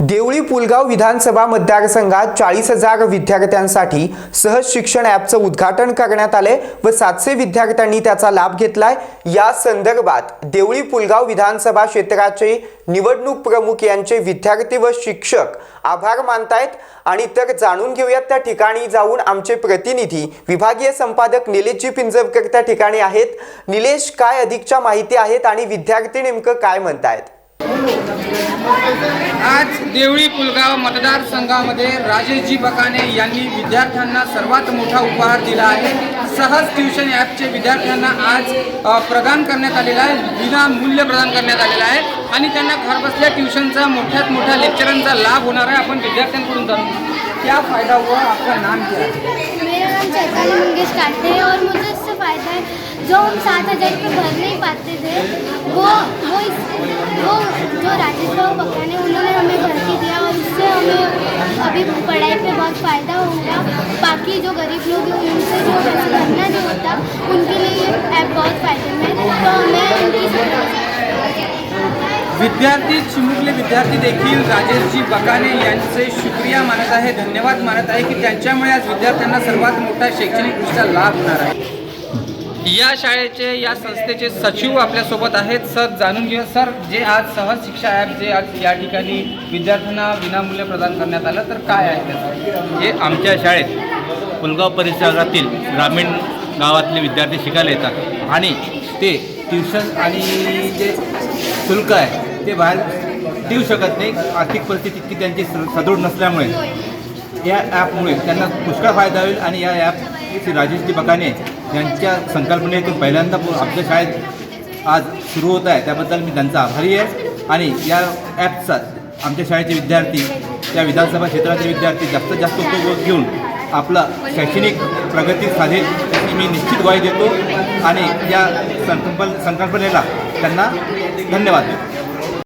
देवळी पुलगाव विधानसभा मतदारसंघात चाळीस हजार विद्यार्थ्यांसाठी सहज शिक्षण ॲपचं उद्घाटन करण्यात आले व सातशे विद्यार्थ्यांनी त्याचा लाभ घेतलाय. या संदर्भात देवळी पुलगाव विधानसभा क्षेत्राचे निवडणूक प्रमुख यांचे विद्यार्थी व शिक्षक आभार मानतायत. आणि तर जाणून घेऊयात त्या ठिकाणी जाऊन आमचे प्रतिनिधी विभागीय संपादक निलेशजी पिंजरकर त्या ठिकाणी आहेत. निलेश काय अधिकच्या माहिती आहेत आणि विद्यार्थी नेमकं काय म्हणतायत? आज देवळी पुलगाव मतदारसंघामध्ये राजेशजी बकाने यांनी विद्यार्थ्यांना सर्वात मोठा उपहार दिला आहे. सहज ट्युशन ॲपचे विद्यार्थ्यांना आज प्रदान करण्यात आलेलं आहे. विना मूल्य प्रदान करण्यात आलेलं आहे. आणि त्यांना घरबसल्या ट्युशनचा मोठ्यात मोठ्या लेक्चरांचा लाभ होणार आहे. आपण विद्यार्थ्यांकडून जाणून त्या क्या फायदा हुआ आपका नाम क्या है मेरा नाम चैताली मंगेश काटे है और मुझे इससे फ़ायदा है। जो हम सात हज़ार रुपये भर नहीं पाते थे वो वो इस वो जो राजेश बाबू बकाने उन्होंने और इससे अभी पढ़ाई पे बहुत फ़ायदा होगा। बाकी जो गरीब लोग हैं उनसे जो पैसा भरना जो होता उनके लिए ये ऐप बहुत फ़ायदेमंद है। तो मैं उनकी विद्यार्थी चिमुकले विद्यार्थी देखील राजेशजी बकाने यांचे शुक्रिया मानत आहे धन्यवाद मानत आहे की त्यांच्यामुळे आज विद्यार्थ्यांना सर्वात मोठा शैक्षणिकदृष्ट्या लाभ होणार आहे. या शाळेचे या संस्थेचे सचिव आपल्यासोबत आहेत. सर जाणून घेऊ सर जे आज सहज शिक्षा ॲप जे आज या ठिकाणी विद्यार्थ्यांना विनामूल्य प्रदान करण्यात आलं तर काय आहे त्याचं? हे आमच्या शाळेत पुलगाव परिसरातील ग्रामीण गावातले विद्यार्थी शिकायला येतात. आणि ते ट्युशन आणि जे शुल्क आहे ते बाहेर देऊ शकत नाही. आर्थिक परिस्थिती इतकी त्यांची स- सदृढ नसल्यामुळे या ॲपमुळे त्यांना पुष्कळ फायदा होईल आणि या ॲप श्री राजेशजी बकाने यांच्या संकल्पनेतून पहिल्यांदा पु- आमच्या शाळेत आज सुरू होत आहे. त्याबद्दल मी त्यांचा आभारी आहे. आणि या ॲपचा आमच्या शाळेचे विद्यार्थी या विधानसभा क्षेत्राचे विद्यार्थी जास्तीत जास्त उपयोग घेऊन आपला शैक्षणिक प्रगती साधेल याची मी निश्चित वाय देतो. आणि या संकल्प संकल्पनेला त्यांना धन्यवाद देतो.